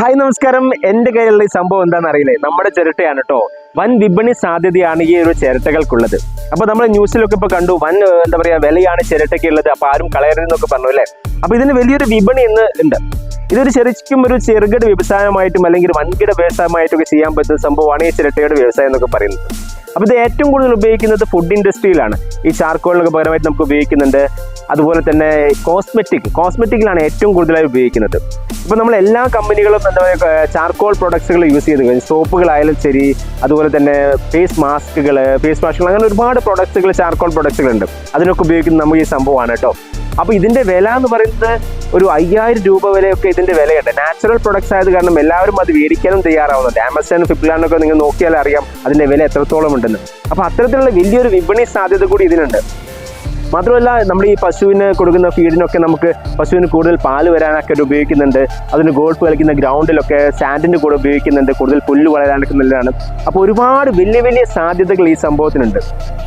Hi നമസ്കാരം. എന്റെ കയ്യിലുള്ള ഈ സംഭവം എന്താണെന്ന് അറിയില്ലേ? നമ്മുടെ ചിരട്ടയാണ് കേട്ടോ വൻ വിപണി സാധ്യതയാണ് ഈ ഒരു ചിരട്ടകൾക്കുള്ളത്. അപ്പൊ നമ്മൾ ന്യൂസിലൊക്കെ ഇപ്പൊ കണ്ടു വൻ എന്താ പറയാ വിലയാണ് ചിരട്ടയ്ക്കുള്ളത്. അപ്പൊ ആരും കളയരുതെന്നൊക്കെ പറഞ്ഞു അല്ലേ? അപ്പൊ ഇതിന് വലിയൊരു വിപണി ഇന്ന് ഉണ്ട്. ഇതൊരു ശരിക്കും ഒരു ചെറുകിട വ്യവസായമായിട്ടും അല്ലെങ്കിൽ വൻകിട വ്യവസായമായിട്ടും ഒക്കെ ചെയ്യാൻ പറ്റുന്ന സംഭവമാണ് ഈ ചിരട്ടയുടെ വ്യവസായം എന്നൊക്കെ പറയുന്നത്. അപ്പൊ ഇത് ഏറ്റവും കൂടുതൽ ഉപയോഗിക്കുന്നത് ഫുഡ് ഇൻഡസ്ട്രിയിലാണ് ഈ ചാർക്കോളിനൊക്കെ പകരമായിട്ട് നമുക്ക് ഉപയോഗിക്കുന്നുണ്ട്. അതുപോലെ തന്നെ കോസ്മെറ്റിക് കോസ്മെറ്റിക്കിലാണ് ഏറ്റവും കൂടുതലായി ഉപയോഗിക്കുന്നത്. ഇപ്പൊ നമ്മൾ എല്ലാ കമ്പനികളും എന്താ പറയുക ചാർക്കോൾ പ്രൊഡക്ട്സുകൾ യൂസ് ചെയ്ത് കഴിഞ്ഞു സോപ്പുകളായാലും ശരി അതുപോലെ തന്നെ ഫേസ് മാസ്കുകൾ ഫേസ് വാഷുകൾ അങ്ങനെ ഒരുപാട് പ്രൊഡക്ട്സുകൾ ചാർക്കോൾ പ്രൊഡക്ട്സുകൾ ഉണ്ട് അതിനൊക്കെ ഉപയോഗിക്കുന്ന നമുക്ക് ഈ സംഭവമാണ് കേട്ടോ. അപ്പൊ ഇതിന്റെ വില എന്ന് പറയുന്നത് ഒരു അയ്യായിരം രൂപ വരെയൊക്കെ ഇതിന്റെ വിലയുണ്ട് നാച്ചുറൽ പ്രൊഡക്ട്സ് ആയത് കാരണം എല്ലാവരും അത് മേടിക്കാനും തയ്യാറാവുന്നുണ്ട്. ആമസോൺ ഫ്ലിപ്കാർട്ടിനൊക്കെ നിങ്ങൾ നോക്കിയാൽ അറിയാം അതിന്റെ വില എത്രത്തോളം ഉണ്ടെന്ന്. അപ്പൊ അത്തരത്തിലുള്ള വലിയൊരു വിപണി സാധ്യത കൂടി ഇതിനുണ്ട്. മാത്രമല്ല നമ്മൾ ഈ പശുവിന് കൊടുക്കുന്ന ഫീഡിനൊക്കെ നമുക്ക് പശുവിന് കൂടുതൽ പാൽ വരാനൊക്കെ ഉപയോഗിക്കുന്നുണ്ട്. അതിന് ഗോൾഫ് കളിക്കുന്ന ഗ്രൗണ്ടിലൊക്കെ സാൻഡിന്റെ കൂടെ ഉപയോഗിക്കുന്നുണ്ട്. കൂടുതൽ പുല്ല് വളരാനൊക്കെ നല്ലതാണ്. അപ്പോൾ ഒരുപാട് വലിയ വലിയ സാധ്യതകൾ ഈ സംഭവത്തിനുണ്ട്.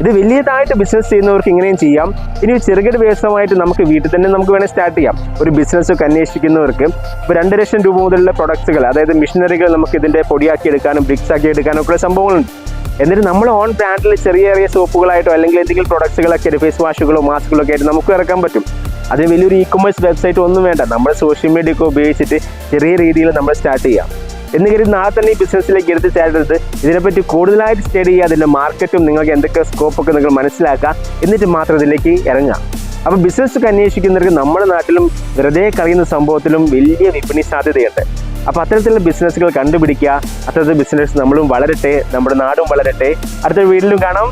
ഇത് വലിയതായിട്ട് ബിസിനസ് ചെയ്യുന്നവർക്ക് ഇങ്ങനെയും ചെയ്യാം. ഇനി ചെറുകിട വ്യവസായമായിട്ട് നമുക്ക് വീട്ടിൽ തന്നെ നമുക്ക് വേണേൽ സ്റ്റാർട്ട് ചെയ്യാം. ഒരു ബിസിനസ് ഒക്കെ അന്വേഷിക്കുന്നവർക്ക്. ഇപ്പോൾ രണ്ട് ലക്ഷം രൂപ മുതലുള്ള പ്രൊഡക്ട്സുകൾ അതായത് മിഷനറികൾ നമുക്ക് ഇതിന്റെ പൊടിയാക്കി എടുക്കാനും ബ്രിക്സ് ആക്കി എടുക്കാനും ഒക്കെ സംഭവങ്ങളുണ്ട്. എന്നിട്ട് നമ്മൾ ഓൺ ബ്രാൻഡിൽ ചെറിയ ചെറിയ സോപ്പുകളായിട്ടോ അല്ലെങ്കിൽ എന്തെങ്കിലും പ്രൊഡക്ട്സുകളൊക്കെ ഫേസ് വാഷുകളോ മാസ്കുകളോ ഒക്കെ ആയിട്ട് നമുക്ക് ഇറക്കാൻ പറ്റും. അതിന് വലിയൊരു ഇ കൊമേഴ്സ് വെബ്സൈറ്റ് ഒന്നും വേണ്ട. നമ്മൾ സോഷ്യൽ മീഡിയ ഒക്കെ ഉപയോഗിച്ചിട്ട് ചെറിയ രീതിയിൽ നമ്മൾ സ്റ്റാർട്ട് ചെയ്യാം. എന്ന് കരുതി നാളെ തന്നെ ഈ ബിസിനസ്സിലേക്ക് എടുത്ത് ചേരരുത്. ഇതിനെപ്പറ്റി കൂടുതലായിട്ട് സ്റ്റഡി ചെയ്യുക അതിന്റെ മാർക്കറ്റും നിങ്ങൾക്ക് എന്തൊക്കെ സ്കോപ്പൊക്കെ നിങ്ങൾ മനസ്സിലാക്കുക. എന്നിട്ട് മാത്രം ഇതിലേക്ക് ഇറങ്ങുക. അപ്പോൾ ബിസിനസ് അന്വേഷിക്കുന്നവർക്ക് നമ്മുടെ നാട്ടിലും വെറുതെ കളയുന്ന സംഭവത്തിലും വലിയ വിപണി സാധ്യതയുണ്ട്. അപ്പോൾ അത്തരത്തിലുള്ള ബിസിനസ്സുകൾ കണ്ടുപിടിക്കുക. അത്തരത്തിലുള്ള ബിസിനസ് നമ്മളും വളരട്ടെ നമ്മുടെ നാടും വളരട്ടെ. അടുത്ത വീട്ടിലും കാണാം.